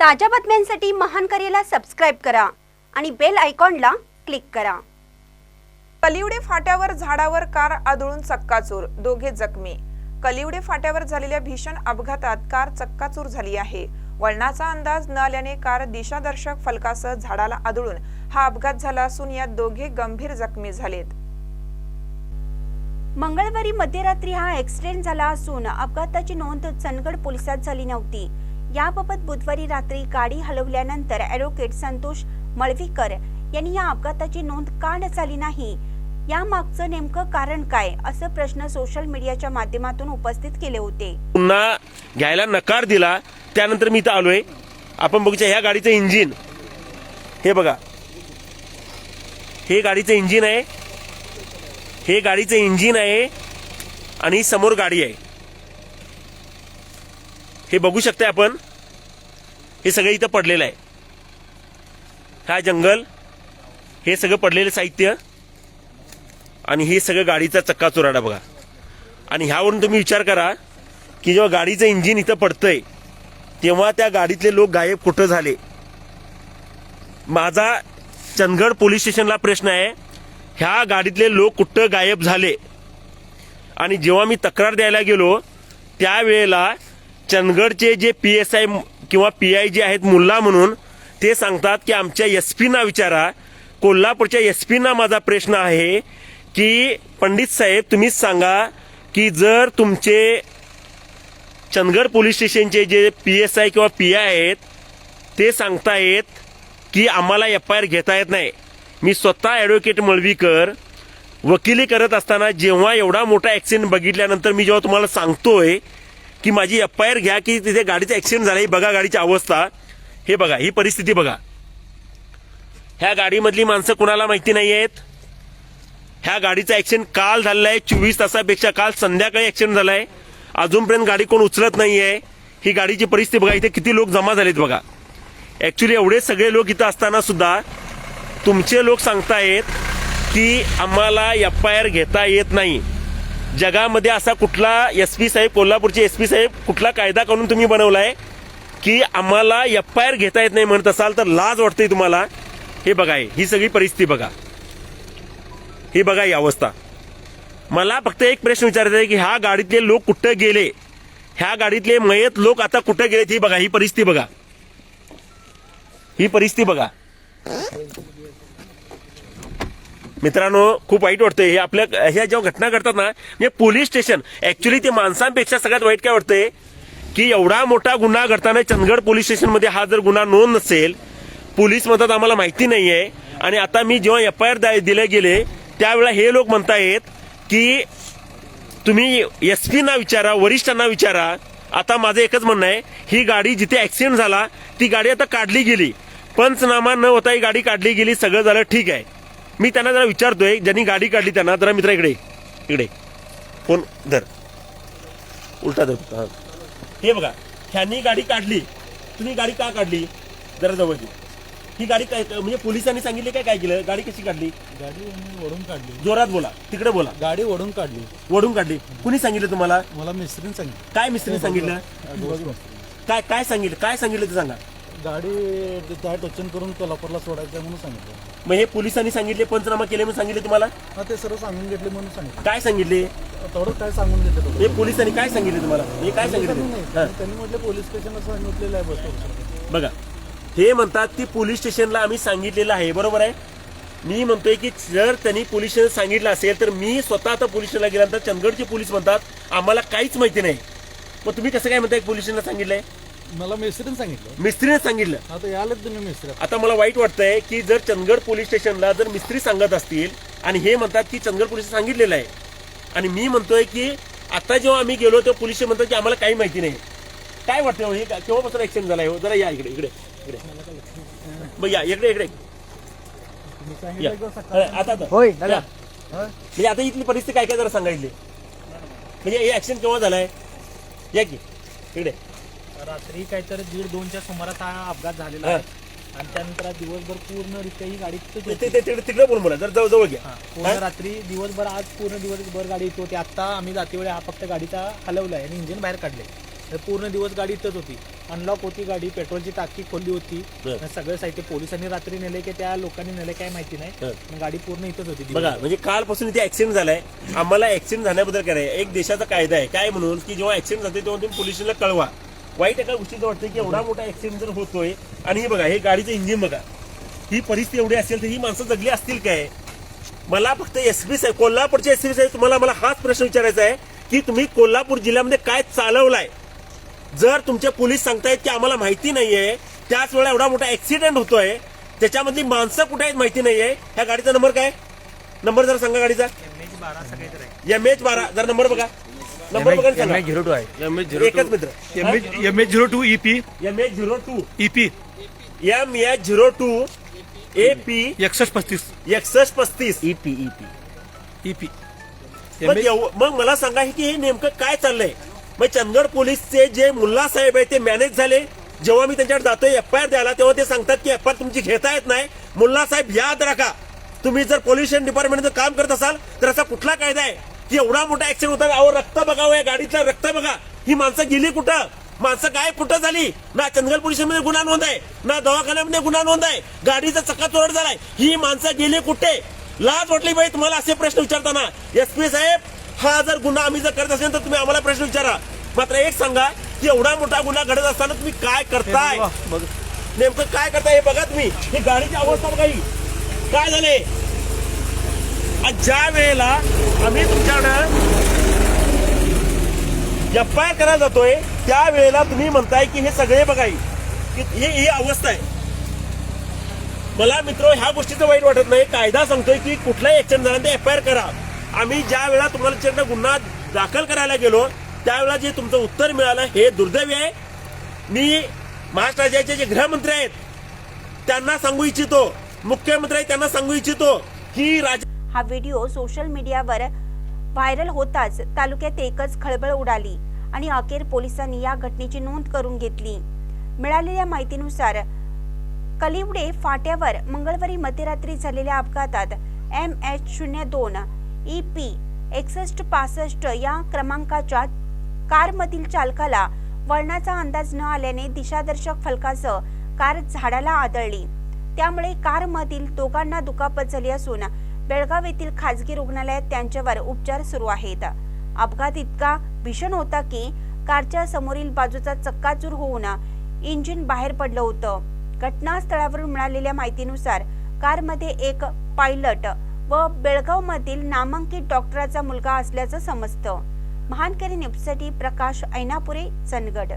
ताज्या बातम्यांसाठी महान करेला सबस्क्राईब करा आणि बेल आयकॉनला क्लिक करा. कलिवडे फाट्यावर झाडावर कार आदळून चक्काचूर दोघे जखमी. कलिवडे फाट्यावर झालेल्या भीषण अपघातात कार चक्काचूर झाली आहे. वळणाचा अंदाज न आल्याने कार दिशादर्शक फलकासह झाडाला आदळून हा अपघात झाला असून यात दोघे गंभीर जखमी झालेत. मंगळवारी मध्यरात्री हा ऍक्सिडेंट झाला असून अपघाताची नोंद चंदगड पोलिसात झाली नव्हती. याबाबत बुधवारी रात्री गाडी हलवल्यानंतर ॲडव्होकेट संतोष मळवीकर यांनी या अपघाताची नोंद का न झाली नाही? या मागचं नेमकं कारण काय? असं प्रश्न सोशल मीडियाच्या माध्यमातून उपस्थित केले होते. पुन्हा घ्यायला नकार दिला त्यानंतर मी इथं आलोय. आपण बघूया ह्या गाडीचं इंजिन हे बघा. हे गाडीचं इंजिन आहे. हे गाडीचं इंजिन आहे आणि समोर गाडी आहे. हे बघू शकता आपण? हे सगळं इथं पडलेलं आहे. हा जंगल? हे सगळं पडलेलं साहित्य आणि हे सगळं गाडीचा चक्का चुराडा बघा. आणि ह्यावरून तुम्ही विचार करा की जेव्हा गाडीचं इंजिन इथं पडतंय तेव्हा त्या गाडीतले लोक गायब कुठं झाले? माझा चंदगड पोलीस स्टेशनला प्रश्न आहे ह्या गाडीतले लोक कुठं गायब झाले? आणि जेव्हा मी तक्रार द्यायला गेलो त्यावेळेला चंदगडचे जे पी एस आय किंवा पी आय जे आहेत मुल्ला म्हणून ते सांगतात की आमच्या एस पीना विचारा. कोल्हापूरच्या एस पीना माझा प्रश्न आहे की पंडित साहेब तुम्हीच सांगा की जर तुमचे चंदगड पोलीस स्टेशनचे जे पी एस आय किंवा पी आय आहेत ते सांगतायत की आम्हाला एफ आय आर घेता येत नाही. मी स्वतः ॲडव्होकेट मळवीकर वकिली करत असताना जेव्हा एवढा मोठा ॲक्सिडेंट बघितल्यानंतर मी जेव्हा तुम्हाला सांगतोय की माझी एफ आय आर घ्या की तिथे गाडीचा ॲक्सिडेंट झाला ही बघा गाडीची अवस्था. हे बघा ही परिस्थिती बघा. ह्या गाडीमधली माणसं कुणाला माहिती नाही आहेत ह्या गाडीचा ॲक्सिडेंट काल झालेला आहे चोवीस तासापेक्षा काल संध्याकाळी ॲक्सिडेंट झालाय. अजूनपर्यंत गाडी कोण उचलत नाही आहे ही गाडीची परिस्थिती बघा इथे किती लोक जमा झालेत बघा. ॲक्च्युली एवढे सगळे लोक इथं असताना सुद्धा तुमचे लोक सांगतायत की आम्हाला एफ आय आर घेता येत नाही. जगामध्ये असा कुठला एस पी साहेब कोल्हापूरचे एस पी साहेब कुठला कायदा करून तुम्ही बनवलाय की आम्हाला एफ आय आर घेता येत नाही म्हणत असाल तर लाज वाटते तुम्हाला? हे बघा ही सगळी परिस्थिती बघा. ही बघा ही अवस्था. मला फक्त एक प्रश्न विचारायचा आहे की ह्या गाडीतले लोक कुठं गेले? ह्या गाडीतले मयत लोक आता कुठं गेलेत? ही बघा ही परिस्थिती बघा. ही परिस्थिती बघा. मित्रांनो खूप वाईट वाटतंय. हे आपल्या ह्या जेव्हा घटना घडतात ना म्हणजे पोलीस स्टेशन ऍक्च्युली ते माणसांपेक्षा सगळ्यात वाईट काय वाटतंय? की एवढा मोठा गुन्हा घडताना चंदगड पोलीस स्टेशनमध्ये हा जर गुन्हा नोंद नसेल पोलीस म्हणतात आम्हाला माहिती नाहीये. आणि आता मी जेव्हा एफ आय आर दिले गेले त्यावेळेला हे लोक म्हणतायत की तुम्ही एस पीना विचारा वरिष्ठांना विचारा. आता माझं एकच म्हणणं आहे ही गाडी जिथे ऍक्सिडेंट झाला ती गाडी आता काढली गेली. पंचनामा न होता ही गाडी काढली गेली सगळं झालं ठीक आहे. मी त्यांना जरा विचारतोय ज्यांनी गाडी काढली त्यांना. जरा मित्र इकडे इकडे. फोन धर. उलटा धर. हा. हे बघा ह्यांनी गाडी काढली. तुम्ही गाडी का काढली? जरा जवळ घे. ही गाडी काय म्हणजे पोलिसांनी सांगितले काय काय केलं? गाडी कशी काढली? गाडी ओढून काढली. जोरात बोला. तिकडे बोला. गाडी ओढून काढली. ओढून काढली. कुणी सांगितलं तुम्हाला? मला मिस्त्रीने सांगितलं. काय मिस्त्री सांगितलं? काय काय सांगितलं? काय सांगितलं ते सांगा. गाडी त्या टोचन करून कोल्हापूरला सोडायचं म्हणून सांगितलं. मग हे पोलिसांनी सांगितले पंचनामा केले म्हणून सांगितले तुम्हाला? हा ते सर्व सांगून घेतले म्हणून सांगितलं. काय सांगितले? तेवढं काय सांगून घेतलं हे पोलिसांनी काय सांगितले तुम्हाला? हे काय सांगितलं? नाही. हा, त्यांनी म्हटलं पोलीस स्टेशनला सांगितलेलं आहे बस बघा हे म्हणतात की पोलीस स्टेशनला आम्ही सांगितलेलं आहे बरोबर आहे? मी म्हणतोय की जर त्यांनी पोलीस स्टेशन सांगितलं असेल तर मी स्वतः आता पोलीस स्टेशनला गेल्यानंतर चंदगडचे पोलीस म्हणतात आम्हाला काहीच माहिती नाही. मग तुम्ही कसं काय म्हणताय पोलीस स्टेशनला सांगितलंय? मला मिस्त्रीने सांगितलं. मिस्त्रीने सांगितलं. आता यायलाच तुम्ही मिस्त्री आता मला वाईट वाटतंय की जर चंदगड पोलीस स्टेशनला जर मिस्त्री सांगत असतील आणि हे म्हणतात की चंदगड पोलीस सांगितलेलं आहे आणि मी म्हणतोय की आता जेव्हा आम्ही गेलो तेव्हा पोलीस म्हणतात की आम्हाला काही माहिती नाही. काय वाटतं हो हे का- केव्हापासून ऍक्सिडेंट झालाय हो? जरा या इकडे इकडे इकडे. बघ या इकडे इकडे. या. आता आता. होय, या. म्हणजे आता इथली परिस्थिती काय काय जरा सांगायची? म्हणजे हे ऍक्सिडेंट केव्हा झालाय? या की इकडे. रात्री काहीतरी दीड दोनच्या सुमारास हा अपघात झालेला. आहे. आणि त्यानंतर आज दिवसभर पूर्णरित्या ही गाडी तिथंच ते- होती. ते- तिकडे बोल मला जर जवळ जवळ घ्या. हा, पूर्ण रात्री दिवसभर आज पूर्ण दिवसभर गाडी इथे होती. आता आम्ही जाते वेळी हा फक्त गाडीचा हलवलाय आणि इंजिन बाहेर काढले तर पूर्ण दिवस गाडी इथंच होती. अनलॉक होती गाडी पेट्रोलची टाकी खोलली होती. बरं. आणि सगळं साहित्य पोलिसांनी रात्री नेले की त्या लोकांनी नेले काय माहिती नाही. पण गाडी पूर्ण इथंच होती बघा. म्हणजे कालपासून इथे ऍक्सिडेंट झालाय. आम्हाला ऍक्सिडेंट झाल्याबद्दल काय आहे, एक देशाचा कायदा आहे. काय म्हणून? की जेव्हा ऍक्सिडेंट झाले तेव्हा तुम्ही पोलिसांना कळवा. वाईट एका गोष्टीचं वाटतं की एवढा मोठा ऍक्सिडेंट जर होतोय आणि हे बघा हे गाडीचं इंजिन बघा ही परिस्थिती एवढी असेल तर ही माणसं जगली असतील काय? मला फक्त एस पी साहेब कोल्हापूरचे एसपी साहेब तुम्हाला मला हाच प्रश्न विचारायचा आहे की तुम्ही कोल्हापूर जिल्ह्यामध्ये काय चालवलाय? जर तुमचे पोलीस सांगतायत की आम्हाला माहिती नाहीये त्याच वेळा एवढा मोठा ऍक्सिडेंट होतोय त्याच्यामधली माणसं कुठे आहेत माहिती नाहीये? ह्या गाडीचा नंबर काय? नंबर जरा सांगा गाडीचा. बारा असं एम एच बारा जरा नंबर बघा. नंबर बघा आणि सांगा. झिरो टू आहे. एकच मित्र. M H zero two EP M H zero two. EP M H zero two. A P. एकसष्ट पस्तीस. एकसष्ट पस्तीस. ईपी ईपी ईपी मग एव- मग मला सांगा हे की हे नेमकं काय चाललंय? मग चंदगड पोलीसचे जे मुल्ला साहेब आहे ते मॅनेज झाले. जेव्हा मी त्यांच्याकडे जातोय एफ आय आर द्यायला तेव्हा ते सांगतात की एफ आय आर तुमची घेता येत नाही. मुल्ला साहेब याद राखा. तुम्ही जर पोल्युशन डिपार्टमेंटचं काम करत असाल तर असा कुठला कायदा आहे? एवढा मोठा ऍक्सिडेंट होता अहो रक्त बघावं या गाडीचं रक्त बघा. ही माणसं गेली कुठं? माणसं काय कुठं झाली? ना चंदगड पोलीसमध्ये गुन्हा नोंद आहे ना दवाखान्यामध्ये गुन्हा नोंद आहे गाडीचा चक्का चोरड झालाय. ही माणसं गेली कुठे? लाज वाटली बाई तुम्हाला असे प्रश्न विचारताना. एस पी साहेब हा जर गुन्हा आम्ही जर करत असेल तर तुम्ही आम्हाला प्रश्न विचारा. मात्र एक सांगा की एवढा मोठा गुन्हा घडत असताना तुम्ही काय करताय? नेमकं काय करताय हे बघा तुम्ही. ही गाडीची अवस्था बघा ही. काय झाले? आज ज्या वेळेला आम्ही तुमच्याकडं एफ आय आर करायला जातोय. त्यावेळेला तुम्ही म्हणताय की हे सगळे बघाई हे. ही अवस्था आहे. मला मित्र ह्या गोष्टीचं वाईट वाटत नाही. कायदा सांगतोय की कुठलाही ऍक्सिडेंट झाला ते एफ आय आर करा. आम्ही ज्या वेळा तुम्हाला गुन्हा दाखल करायला गेलो त्यावेळेला जे तुमचं उत्तर मिळालं हे दुर्दैवी आहे. मी महाराष्ट्र राज्याचे जे गृहमंत्री आहेत त्यांना सांगू इच्छितो. मुख्यमंत्री आहेत त्यांना सांगू इच्छितो की राज्य हा व्हिडिओ सोशल मीडियावर व्हायरल होताच तालुक्यात एकच खळबळ उडाली आणि अखेर पोलिसांनी या घटनेची नोंद करून घेतली. मिळालेल्या माहितीनुसार कलिवडे फाट्यावर मंगळवारी मध्यरात्री झालेल्या अपघातात एम एच शून्य दोन ई पी एकसष्ट पासष्ट या क्रमांकाच्या कारमधील चालकाला वळणाचा अंदाज न आल्याने दिशादर्शक फलकासह कार झाडाला आदळली. त्यामुळे कारमधील दोघांना दुखापत झाली असून बेळगाव येथील खाजगी रुग्णालयात त्यांच्यावर उपचार सुरू आहेत. अपघात इतका भीषण होता की कारच्या समोरील बाजूचा चक्काचूर होऊन इंजिन बाहेर पडलं होतं. घटनास्थळावरून मिळालेल्या माहितीनुसार कारमध्ये एक पायलट व बेळगावमधील नामांकित डॉक्टराचा मुलगा असल्याचं समजतं. महानकरी न्यूजसाठी प्रकाश ऐनापुरे चंदगड.